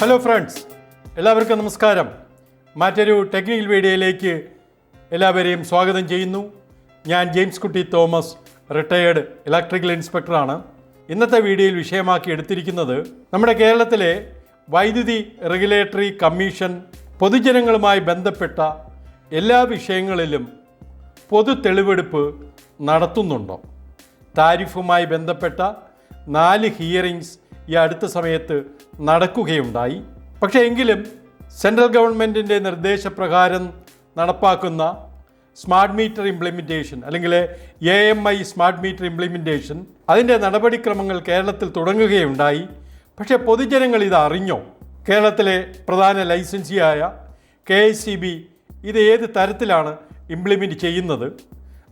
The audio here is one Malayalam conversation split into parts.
ഹലോ ഫ്രണ്ട്സ് എല്ലാവർക്കും നമസ്കാരം. മറ്റൊരു ടെക്നിക്കൽ വീഡിയോയിലേക്ക് എല്ലാവരെയും സ്വാഗതം ചെയ്യുന്നു. ഞാൻ ജെയിംസ് കുട്ടി തോമസ് റിട്ടയേർഡ് ഇലക്ട്രിക്കൽ ഇൻസ്പെക്ടറാണ് ഇന്നത്തെ വീഡിയോയിൽ വിഷയമാക്കി എടുത്തിരിക്കുന്നത് നമ്മുടെ കേരളത്തിലെ വൈദ്യുതി റെഗുലേറ്ററി കമ്മീഷൻ പൊതുജനങ്ങളുമായി ബന്ധപ്പെട്ട എല്ലാ വിഷയങ്ങളിലും പൊതു തെളിവെടുപ്പ് നടത്തുന്നുണ്ടോ? താരിഫുമായി ബന്ധപ്പെട്ട നാല് ഹിയറിങ്സ് ഈ അടുത്ത സമയത്ത് നടക്കുകയുണ്ടായി. പക്ഷേ എങ്കിലും സെൻട്രൽ ഗവൺമെന്റിന്റെ നിർദ്ദേശപ്രകാരം നടപ്പാക്കുന്ന സ്മാർട്ട് മീറ്റർ ഇംപ്ലിമെന്റേഷൻ അല്ലെങ്കിൽ A M I smart meter implementation അതിന്റെ നടപടിക്രമങ്ങൾ കേരളത്തിൽ തുടങ്ങുകയുണ്ടായി. പക്ഷേ പൊതുജനങ്ങൾ ഇത് അറിഞ്ഞോ? കേരളത്തിലെ പ്രധാന ലൈസൻസിയായ കെ എസ് സി ബി ഇത് ഏത് തരത്തിലാണ് ഇംപ്ലിമെന്റ് ചെയ്യുന്നത്?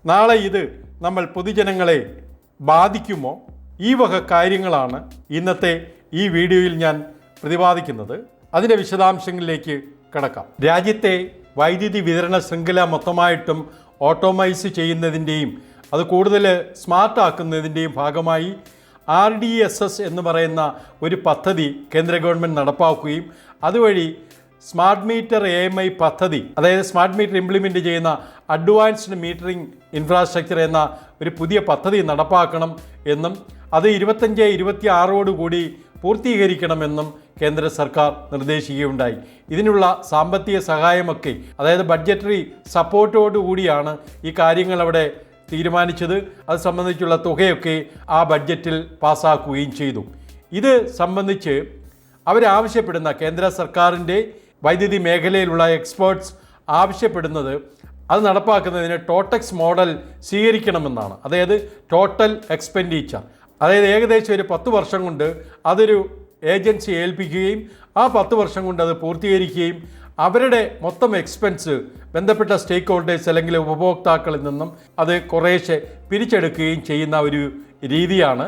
നാളെ ഇത് നമ്മൾ പൊതുജനങ്ങളെ ബാധിക്കുമോ? ഈ വക കാര്യങ്ങളാണ് ഇന്നത്തെ ഈ വീഡിയോയിൽ ഞാൻ പ്രതിപാദിക്കുന്നത്. അതിന്റെ വിശദാംശങ്ങളിലേക്ക് കടക്കാം. രാജ്യത്തെ വൈദ്യുതി വിതരണ ശൃംഖല മൊത്തമായിട്ടും ഓട്ടോമൈസ് ചെയ്യുന്നതിന്റെയും അത് കൂടുതൽ സ്മാർട്ടാക്കുന്നതിന്റെയും ഭാഗമായി ആർ ഡി എസ് എസ് എന്ന് പറയുന്ന ഒരു പദ്ധതി കേന്ദ്ര ഗവൺമെന്റ് നടപ്പാക്കുകയും അതുവഴി smart meter A M I പദ്ധതി അതായത് സ്മാർട്ട് മീറ്റർ ഇംപ്ലിമെന്റ് ചെയ്യുന്ന അഡ്വാൻസ്ഡ് മീറ്ററിംഗ് ഇൻഫ്രാസ്ട്രക്ചർ എന്ന ഒരു പുതിയ പദ്ധതി നടപ്പാക്കണം എന്നും അത് ഇരുപത്തഞ്ച് ഇരുപത്തി ആറോടുകൂടി പൂർത്തീകരിക്കണമെന്നും കേന്ദ്ര സർക്കാർ നിർദ്ദേശിക്കുകയുണ്ടായി. ഇതിനുള്ള സാമ്പത്തിക സഹായമൊക്കെ അതായത് ബഡ്ജറ്ററി സപ്പോർട്ടോടുകൂടിയാണ് ഈ കാര്യങ്ങൾ അവിടെ തീരുമാനിച്ചത്. അത് സംബന്ധിച്ചുള്ള തുകയൊക്കെ ആ ബഡ്ജറ്റിൽ പാസ്സാക്കുകയും ചെയ്തു. ഇത് സംബന്ധിച്ച് അവരാവശ്യപ്പെടുന്ന കേന്ദ്ര സർക്കാരിന്റെ വൈദ്യുതി മേഖലയിലുള്ള എക്സ്പേർട്സ് ആവശ്യപ്പെടുന്നത് അത് നടപ്പാക്കുന്നതിന് ടോട്ടക്സ് മോഡൽ സ്വീകരിക്കണമെന്നാണ്. അതായത് ടോട്ടൽ എക്സ്പെൻഡിച്ചർ അതായത് ഏകദേശം ഒരു പത്ത് വർഷം കൊണ്ട് അതൊരു ഏജൻസി ഏൽപ്പിക്കുകയും ആ പത്ത് വർഷം കൊണ്ട് അത് പൂർത്തീകരിക്കുകയും അവരുടെ മൊത്തം എക്സ്പെൻസ് ബന്ധപ്പെട്ട സ്റ്റേക്ക് ഹോൾഡേഴ്സ് അല്ലെങ്കിൽ ഉപഭോക്താക്കളിൽ നിന്നും അത് കുറേശ്ശെ പിരിച്ചെടുക്കുകയും ചെയ്യുന്ന ഒരു രീതിയാണ്.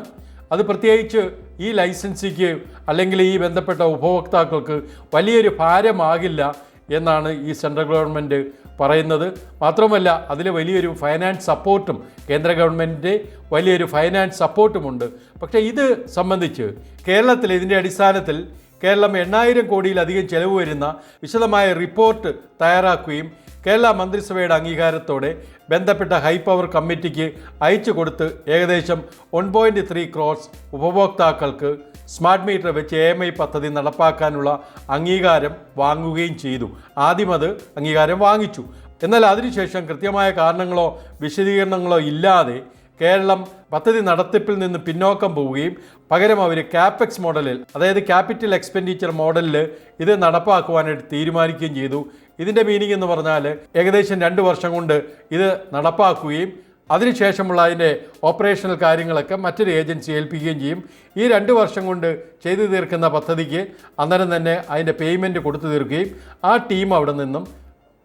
അത് പ്രത്യേകിച്ച് ഈ ലൈസൻസിക്ക് അല്ലെങ്കിൽ ഈ ബന്ധപ്പെട്ട ഉപഭോക്താക്കൾക്ക് വലിയൊരു ഭാരമാകില്ല. എന്നാണ് ഈ സെൻട്രൽ ഗവൺമെന്റ് പറയുന്നത്. മാത്രമല്ല അതിൽ വലിയൊരു ഫൈനാൻസ് സപ്പോർട്ടും കേന്ദ്ര ഗവൺമെന്റിന്റെ വലിയൊരു ഫൈനാൻസ് സപ്പോർട്ടുമുണ്ട് പക്ഷേ ഇത് സംബന്ധിച്ച് കേരളത്തിൽ ഇതിന്റെ അടിസ്ഥാനത്തിൽ കേരളം എണ്ണായിരം കോടിയിലധികം ചെലവ് വരുന്ന വിശദമായ റിപ്പോർട്ട് തയ്യാറാക്കുകയും കേരള മന്ത്രിസഭയുടെ അംഗീകാരത്തോടെ ബന്ധപ്പെട്ട ഹൈ പവർ കമ്മിറ്റിക്ക് അയച്ചു കൊടുത്ത് ഏകദേശം വൺ പോയിന്റ് ത്രീ ക്രോസ് ഉപഭോക്താക്കൾക്ക് സ്മാർട്ട് മീറ്റർ വെച്ച് എ എം ഐ പദ്ധതി നടപ്പാക്കാനുള്ള അംഗീകാരം വാങ്ങുകയും ചെയ്തു. ആദ്യം അത് അംഗീകാരം വാങ്ങിച്ചു. എന്നാൽ അതിനുശേഷം കൃത്യമായ കാരണങ്ങളോ വിശദീകരണങ്ങളോ ഇല്ലാതെ കേരളം പദ്ധതി നടത്തിപ്പിൽ നിന്ന് പിന്നോക്കം പോവുകയും പകരം അവർ ക്യാപെക്സ് മോഡലിൽ അതായത് ക്യാപിറ്റൽ എക്സ്പെൻഡിച്ചർ മോഡലിൽ ഇത് നടപ്പാക്കുവാനായിട്ട് തീരുമാനിക്കുകയും ചെയ്തു. ഇതിന്റെ മീനിങ് എന്ന് പറഞ്ഞാൽ ഏകദേശം രണ്ട് വർഷം കൊണ്ട് ഇത് നടപ്പാക്കുകയും അതിനുശേഷമുള്ള അതിന്റെ ഓപ്പറേഷണൽ കാര്യങ്ങളൊക്കെ മറ്റൊരു ഏജൻസി ഏൽപ്പിക്കുകയും ചെയ്യും. ഈ രണ്ട് വർഷം കൊണ്ട് ചെയ്തു തീർക്കുന്ന പദ്ധതിക്ക് അന്നേരം തന്നെ അതിന്റെ പേയ്മെന്റ് കൊടുത്തു തീർക്കുകയും ആ ടീം അവിടെ നിന്നും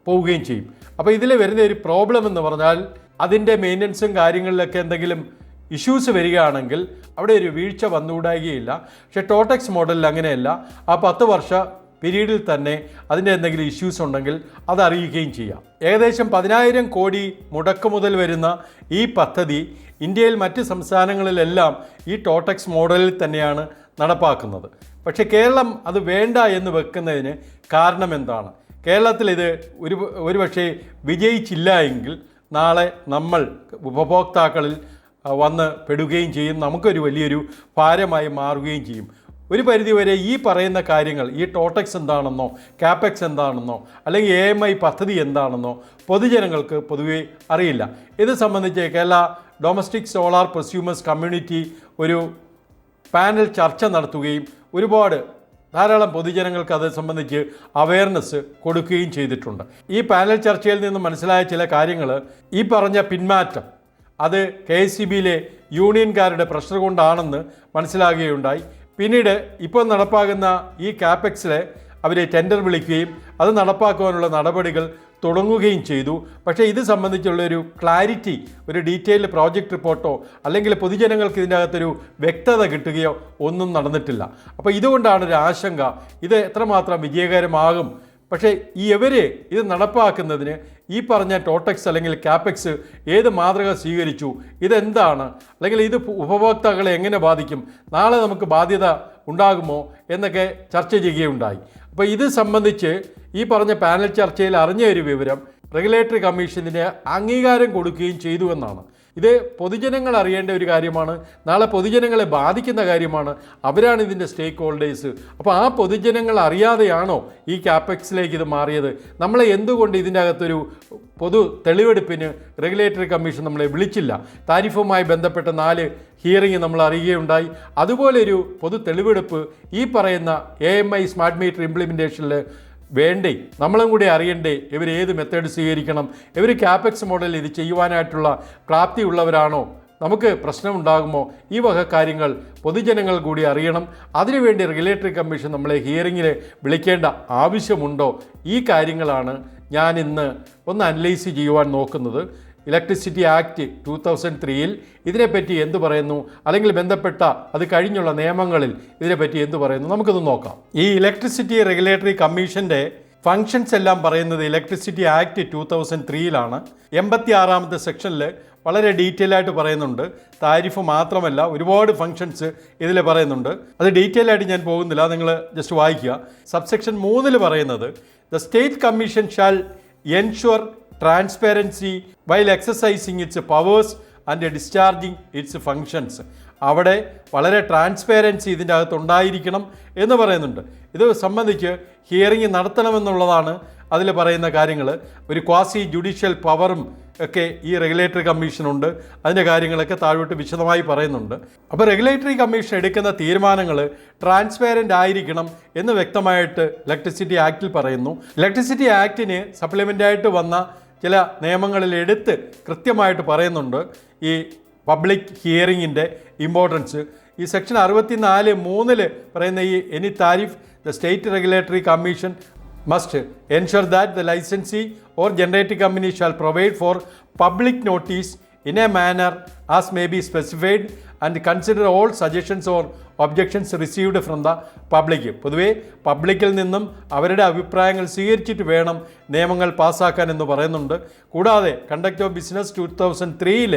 പോവുകയും ചെയ്യും. അപ്പോൾ ഇതിൽ വരുന്ന ഒരു പ്രോബ്ലം എന്ന് പറഞ്ഞാൽ അതിന്റെ മെയിന്റനൻസും കാര്യങ്ങളിലൊക്കെ എന്തെങ്കിലും ഇഷ്യൂസ് വരികയാണെങ്കിൽ അവിടെ ഒരു വീഴ്ച വന്നുകൂടാകുകയില്ല പക്ഷേ ടോട്ടക്സ് മോഡലിൽ അങ്ങനെയല്ല. ആ പത്ത് വർഷ പീരീഡിൽ തന്നെ അതിന്റെ എന്തെങ്കിലും ഇഷ്യൂസ് ഉണ്ടെങ്കിൽ അത് അറിയിക്കുകയും ചെയ്യാം. ഏകദേശം പതിനായിരം കോടി മുടക്ക് മുതൽ വരുന്ന ഈ പദ്ധതി ഇന്ത്യയിൽ മറ്റ് സംസ്ഥാനങ്ങളിലെല്ലാം ഈ ടോട്ടക്സ് മോഡലിൽ തന്നെയാണ് നടപ്പാക്കുന്നത്. പക്ഷേ കേരളം അത് വേണ്ട എന്ന് വെക്കുന്നതിന് കാരണം എന്താണ്? കേരളത്തിൽ ഇത് ഒരു ഒരുപക്ഷെ വിജയിച്ചില്ല എങ്കിൽ നാളെ നമ്മൾ ഉപഭോക്താക്കളിൽ വന്ന് പെടുകയും ചെയ്യും. നമുക്കൊരു വലിയൊരു ഭാരമായി മാറുകയും ചെയ്യും. ഒരു പരിധിവരെ ഈ പറയുന്ന കാര്യങ്ങൾ ഈ ടോട്ടക്സ് എന്താണെന്നോ ക്യാപെക്സ് എന്താണെന്നോ അല്ലെങ്കിൽ എ എം ഐ പദ്ധതി എന്താണെന്നോ പൊതുജനങ്ങൾക്ക് പൊതുവെ അറിയില്ല. ഇത് സംബന്ധിച്ച് Kerala domestic solar prosumers community ഒരു പാനൽ ചർച്ച നടത്തുകയും ഒരുപാട് ധാരാളം പൊതുജനങ്ങൾക്ക് അത് സംബന്ധിച്ച് അവയർനെസ് കൊടുക്കുകയും ചെയ്തിട്ടുണ്ട്. ഈ പാനൽ ചർച്ചയിൽ നിന്ന് മനസ്സിലായ ചില കാര്യങ്ങൾ ഈ പറഞ്ഞ പിന്മാറ്റം അത് കെ എസ് സി ബിയിലെ യൂണിയൻകാരുടെ പ്രഷർ കൊണ്ടാണെന്ന് മനസ്സിലാകുകയുണ്ടായി. പിന്നീട് ഇപ്പോൾ നടപ്പാകുന്ന ഈ കാപ്പെക്സിലെ അവരെ ടെൻഡർ വിളിക്കുകയും അത് നടപ്പാക്കുവാനുള്ള നടപടികൾ തുടങ്ങുകയും ചെയ്തു. പക്ഷേ ഇത് സംബന്ധിച്ചുള്ള ഒരു ക്ലാരിറ്റി ഒരു ഡീറ്റെയിൽഡ് പ്രോജക്റ്റ് റിപ്പോർട്ടോ അല്ലെങ്കിൽ പൊതുജനങ്ങൾക്ക് ഇതിന്റെ അകത്തൊരു വ്യക്തത കിട്ടുകയോ ഒന്നും നടന്നിട്ടില്ല. അപ്പോൾ ഇതുകൊണ്ടാണ് ഒരു ആശങ്ക. ഇത് എത്രമാത്രം വിജയകരമാകും പക്ഷേ ഈ ഇവർ ഇത് നടപ്പാക്കുന്നതിന് ഈ പറഞ്ഞ ടോട്ടക്സ് അല്ലെങ്കിൽ ക്യാപെക്സ് ഏത് മാതൃക സ്വീകരിച്ചു? ഇതെന്താണ്? അല്ലെങ്കിൽ ഇത് ഉപഭോക്താക്കളെ എങ്ങനെ ബാധിക്കും? നാളെ നമുക്ക് ബാധ്യത ഉണ്ടാകുമോ എന്നൊക്കെ ചർച്ച ചെയ്യുകയുണ്ടായി. അപ്പോൾ ഇത് സംബന്ധിച്ച് ഈ പറഞ്ഞ പാനൽ ചർച്ചയിൽ അറിഞ്ഞ ഒരു വിവരം റെഗുലേറ്ററി കമ്മീഷന് അംഗീകാരം കൊടുക്കുകയും ചെയ്തു എന്നാണ്. ഇത് പൊതുജനങ്ങൾ അറിയേണ്ട ഒരു കാര്യമാണ്. നാളെ പൊതുജനങ്ങളെ ബാധിക്കുന്ന കാര്യമാണ്. അവരാണ് ഇതിന്റെ സ്റ്റേക്ക് ഹോൾഡേഴ്സ് അപ്പോൾ ആ പൊതുജനങ്ങൾ അറിയാതെയാണോ ഈ ക്യാപെക്സിലേക്ക് ഇത് മാറിയത്? നമ്മളെ എന്തുകൊണ്ട് ഇതിന്റെ അകത്തൊരു പൊതു തെളിവെടുപ്പിന് റെഗുലേറ്ററി കമ്മീഷൻ നമ്മളെ വിളിച്ചില്ല? താരിഫുമായി ബന്ധപ്പെട്ട നാല് ഹിയറിംഗ് നമ്മൾ അറിയുകയുണ്ടായി. അതുപോലെ ഒരു പൊതു തെളിവെടുപ്പ് ഈ പറയുന്ന A M I smart meter ഇംപ്ലിമെന്റേഷനിൽ വേണ്ടേ? നമ്മളും കൂടി അറിയണ്ടേ? ഇവർ ഏത് മെത്തേഡ് സ്വീകരിക്കണം? ഇവർ ക്യാപെക്സ് മോഡൽ ഇത് ചെയ്യുവാനായിട്ടുള്ള പ്രാപ്തി ഉള്ളവരാണോ? നമുക്ക് പ്രശ്നമുണ്ടാകുമോ? ഈ വക കാര്യങ്ങൾ പൊതുജനങ്ങൾ കൂടി അറിയണം. അതിനുവേണ്ടി റെഗുലേറ്ററി കമ്മീഷൻ നമ്മളെ ഹിയറിങ്ങിന് വിളിക്കേണ്ട ആവശ്യമുണ്ടോ? ഈ കാര്യങ്ങളാണ് ഞാൻ ഇന്ന് ഒന്ന് അനലൈസ് ചെയ്യുവാൻ നോക്കുന്നത്. ഇലക്ട്രിസിറ്റി ആക്ട് ടൂ തൗസൻഡ് ത്രീയിൽ ഇതിനെപ്പറ്റി എന്ത് പറയുന്നു? അല്ലെങ്കിൽ ബന്ധപ്പെട്ട അത് കഴിഞ്ഞുള്ള നിയമങ്ങളിൽ ഇതിനെപ്പറ്റി എന്ത് പറയുന്നു? നമുക്കിത് നോക്കാം. ഈ ഇലക്ട്രിസിറ്റി റെഗുലേറ്ററി കമ്മീഷന്റെ ഫങ്ഷൻസ് എല്ലാം പറയുന്നത് ഇലക്ട്രിസിറ്റി ആക്ട് ടൂ തൗസൻഡ് ത്രീയിലാണ് എൺപത്തി ആറാമത്തെ സെക്ഷനിൽ വളരെ ഡീറ്റെയിൽ ആയിട്ട് പറയുന്നുണ്ട്. താരിഫ് മാത്രമല്ല ഒരുപാട് ഫങ്ഷൻസ് ഇതിൽ പറയുന്നുണ്ട്. അത് ഡീറ്റെയിൽ ആയിട്ട് ഞാൻ പോകുന്നില്ല. നിങ്ങൾ ജസ്റ്റ് വായിക്കുക. സബ്സെക്ഷൻ മൂന്നിൽ പറയുന്നത് the state commission shall ensure transparency while exercising its powers and discharging its functions അവിടെ വളരെ ട്രാൻസ്പെറൻസി ഇതിന്റെ അകത്ത് ഉണ്ടായിരിക്കണം എന്ന് പറയുന്നുണ്ട്. ഇത് സംബന്ധിച്ച് ഹിയറിംഗ് നടത്തണമെന്നുള്ളതാണ് അതിൽ പറയുന്ന കാര്യങ്ങൾ. ഒരു ക്വാസി ജുഡീഷ്യൽ പവറും ഒക്കെ ഈ റെഗുലേറ്ററി കമ്മീഷനുണ്ട് അതിന്റെ കാര്യങ്ങളൊക്കെ താഴോട്ട് വിശദമായി പറയുന്നുണ്ട്. അപ്പോൾ റെഗുലേറ്ററി കമ്മീഷൻ എടുക്കുന്ന തീരുമാനങ്ങൾ ട്രാൻസ്പെയറന്റ് ആയിരിക്കണം എന്ന് വ്യക്തമായിട്ട് ഇലക്ട്രിസിറ്റി ആക്റ്റിൽ പറയുന്നു. ഇലക്ട്രിസിറ്റി ആക്ടിന് സപ്ലിമെന്റായിട്ട് വന്ന ചില നിയമങ്ങളിൽ എടുത്ത് കൃത്യമായിട്ട് പറയുന്നുണ്ട്. ഈ പബ്ലിക് ഹിയറിങ്ങിന്റെ ഇമ്പോർട്ടൻസ് ഈ സെക്ഷൻ അറുപത്തിനാല് മൂന്നിൽ പറയുന്ന ഈ any tariff the state regulatory commission must ensure that the licensee or generate company shall provide for public notice in a manner as may be specified and consider all suggestions or objections received from the public പൊതുവേ പബ്ലിക്കിൽ നിന്നും അവരുടെ അഭിപ്രായങ്ങൾ സ്വീകരിച്ചിട്ട് വേണം നിയമങ്ങൾ പാസ്സാക്കാൻ എന്ന് പറയുന്നുണ്ട്. കൂടാതെ conduct of business two thousand ത്രീയിൽ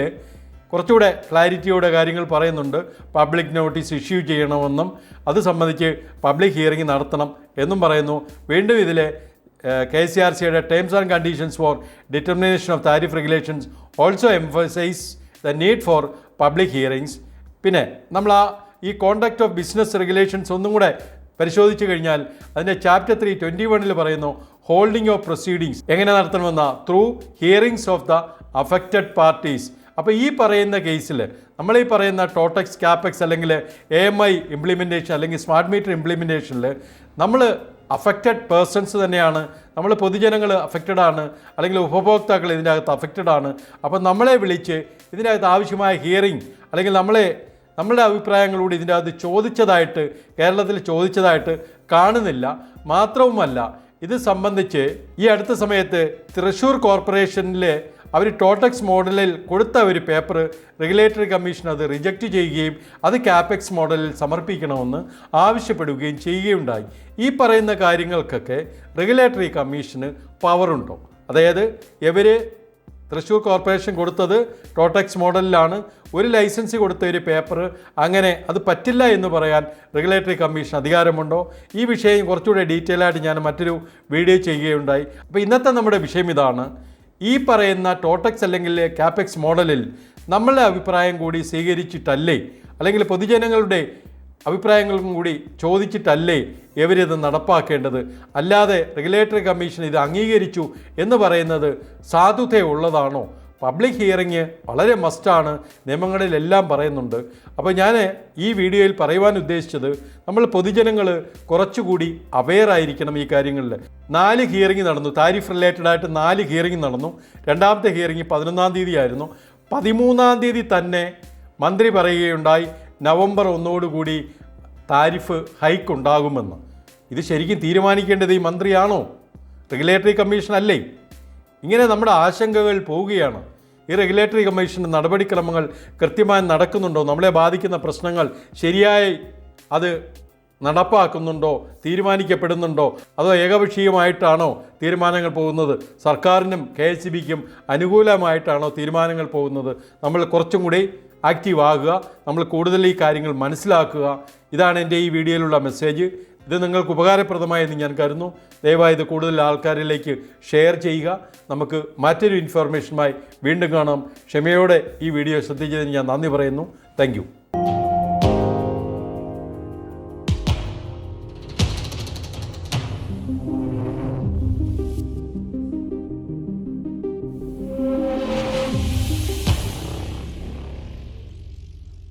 കുറച്ചുകൂടെ ക്ലാരിറ്റിയോടെ കാര്യങ്ങൾ പറയുന്നുണ്ട്. പബ്ലിക് നോട്ടീസ് ഇഷ്യൂ ചെയ്യണമെന്നും അത് സംബന്ധിച്ച് പബ്ലിക് ഹിയറിംഗ് നടത്തണം എന്നും പറയുന്നു. വീണ്ടും ഇതിലെ കെ സി ആർ സിയുടെ terms and conditions for determination of tariff regulations also emphasise the need for public hearings പിന്നെ നമ്മൾ ആ ഈ കോണ്ടക്ട് ഓഫ് ബിസിനസ് റെഗുലേഷൻസ് ഒന്നും കൂടെ പരിശോധിച്ചു കഴിഞ്ഞാൽ അതിന്റെ ചാപ്റ്റർ ത്രീ ട്വന്റി വണ്ണിൽ പറയുന്നു ഹോൾഡിംഗ് ഓഫ് പ്രൊസീഡിങ്സ് എങ്ങനെ നടത്തണമെന്ന? Through hearings of the affected parties അപ്പോൾ ഈ പറയുന്ന കേസിൽ നമ്മൾ ഈ പറയുന്ന ടോട്ടക്സ് ക്യാപെക്സ് അല്ലെങ്കിൽ എ എം ഐ ഇംപ്ലിമെന്റേഷൻ അല്ലെങ്കിൽ സ്മാർട്ട് മീറ്റർ ഇംപ്ലിമെന്റേഷനിൽ നമ്മൾ അഫക്റ്റഡ് പേഴ്സൺസ് തന്നെയാണ്. നമ്മൾ പൊതുജനങ്ങൾ അഫക്റ്റഡ് ആണ്. അല്ലെങ്കിൽ ഉപഭോക്താക്കൾ ഇതിന്റെ അകത്ത് അഫക്റ്റഡ് ആണ്. അപ്പോൾ നമ്മളെ വിളിച്ച് ഇതിന്റെ അകത്ത് ആവശ്യമായ ഹിയറിംഗ് അല്ലെങ്കിൽ നമ്മളെ നമ്മളുടെ അഭിപ്രായങ്ങളോട് ഇതിന്റെ അകത്ത് ചോദിച്ചതായിട്ട് കേരളത്തിൽ ചോദിച്ചതായിട്ട് കാണുന്നില്ല. മാത്രവുമല്ല ഇത് സംബന്ധിച്ച് ഈ അടുത്ത സമയത്ത് തൃശ്ശൂർ കോർപ്പറേഷനിലെ അവർ ടോട്ടക്സ് മോഡലിൽ കൊടുത്ത ഒരു പേപ്പർ റെഗുലേറ്ററി കമ്മീഷൻ അത് റിജക്റ്റ് ചെയ്യുകയും അത് ക്യാപെക്സ് മോഡലിൽ സമർപ്പിക്കണമെന്ന് ആവശ്യപ്പെടുകയും ചെയ്യുകയുണ്ടായി. ഈ പറയുന്ന കാര്യങ്ങൾക്കൊക്കെ റെഗുലേറ്ററി കമ്മീഷന് പവറുണ്ടോ അതായത് ഇവർ തൃശ്ശൂർ കോർപ്പറേഷൻ കൊടുത്തത് ടോട്ടക്സ് മോഡലിലാണ് ഒരു ലൈസൻസ് കൊടുത്ത ഒരു പേപ്പർ അങ്ങനെ അത് പറ്റില്ല എന്ന് പറയാൻ റെഗുലേറ്ററി കമ്മീഷൻ അധികാരമുണ്ടോ? ഈ വിഷയം കുറച്ചുകൂടെ ഡീറ്റെയിൽ ആയിട്ട് ഞാൻ മറ്റൊരു വീഡിയോ ചെയ്യുകയുണ്ടായി. അപ്പോൾ ഇന്നത്തെ നമ്മുടെ വിഷയം ഇതാണ്. ഈ പറയുന്ന ടോട്ടക്സ് അല്ലെങ്കിൽ ക്യാപെക്സ് മോഡലിൽ നമ്മളുടെ അഭിപ്രായം കൂടി സ്വീകരിച്ചിട്ടല്ലേ? അല്ലെങ്കിൽ പൊതുജനങ്ങളുടെ അഭിപ്രായങ്ങളും കൂടി ചോദിച്ചിട്ടല്ലേ ഇവരിത് നടപ്പാക്കേണ്ടത്? അല്ലാതെ റെഗുലേറ്ററി കമ്മീഷൻ ഇത് അംഗീകരിച്ചു എന്ന് പറയുന്നത് സാധുതയുള്ളതാണോ? പബ്ലിക് ഹിയറിങ് വളരെ മസ്റ്റാണ് നിയമങ്ങളിലെല്ലാം പറയുന്നുണ്ട്. അപ്പോൾ ഞാൻ ഈ വീഡിയോയിൽ പറയുവാൻ ഉദ്ദേശിച്ചത് നമ്മൾ പൊതുജനങ്ങൾ കുറച്ചുകൂടി അവെയർ ആയിരിക്കണം ഈ കാര്യങ്ങളിൽ. നാല് ഹിയറിംഗ് നടന്നു. താരിഫ് റിലേറ്റഡ് ആയിട്ട് നാല് ഹിയറിംഗ് നടന്നു. രണ്ടാമത്തെ ഹിയറിംഗ് പതിനൊന്നാം തീയതി ആയിരുന്നു പതിമൂന്നാം തീയതി തന്നെ മന്ത്രി പറയുകയുണ്ടായി നവംബർ ഒന്നോടുകൂടി താരിഫ് ഹൈക്ക് ഉണ്ടാകുമെന്ന്. ഇത് ശരിക്കും തീരുമാനിക്കേണ്ടത് ഈ മന്ത്രിയാണോ? റെഗുലേറ്ററി കമ്മീഷൻ അല്ലേ? ഇങ്ങനെ നമ്മുടെ ആശങ്കകൾ പോവുകയാണ്. ഈ റെഗുലേറ്ററി കമ്മീഷന്റെ നടപടിക്രമങ്ങൾ കൃത്യമായി നടക്കുന്നുണ്ടോ? നമ്മളെ ബാധിക്കുന്ന പ്രശ്നങ്ങൾ ശരിയായി അത് നടപ്പാക്കുന്നുണ്ടോ? തീരുമാനിക്കപ്പെടുന്നുണ്ടോ? അതോ ഏകപക്ഷീയമായിട്ടാണോ തീരുമാനങ്ങൾ പോകുന്നത്? സർക്കാരിനും കെ എസ് ബിക്കും അനുകൂലമായിട്ടാണോ തീരുമാനങ്ങൾ പോകുന്നത്? നമ്മൾ കുറച്ചും കൂടി ആക്റ്റീവ് ആകുക. നമ്മൾ കൂടുതൽ ഈ കാര്യങ്ങൾ മനസ്സിലാക്കുക. ഇതാണ് എന്റെ ഈ വീഡിയോയിലുള്ള മെസ്സേജ് ഇത് നിങ്ങൾക്ക് ഉപകാരപ്രദമായെന്ന് ഞാൻ കരുതുന്നു. ദയവായി ഇത് കൂടുതൽ ആൾക്കാരിലേക്ക് ഷെയർ ചെയ്യുക. നമുക്ക് മറ്റൊരു ഇൻഫർമേഷനുമായി വീണ്ടും കാണാം. ക്ഷമയോടെ ഈ വീഡിയോ ശ്രദ്ധിച്ചതിന് ഞാൻ നന്ദി പറയുന്നു. താങ്ക്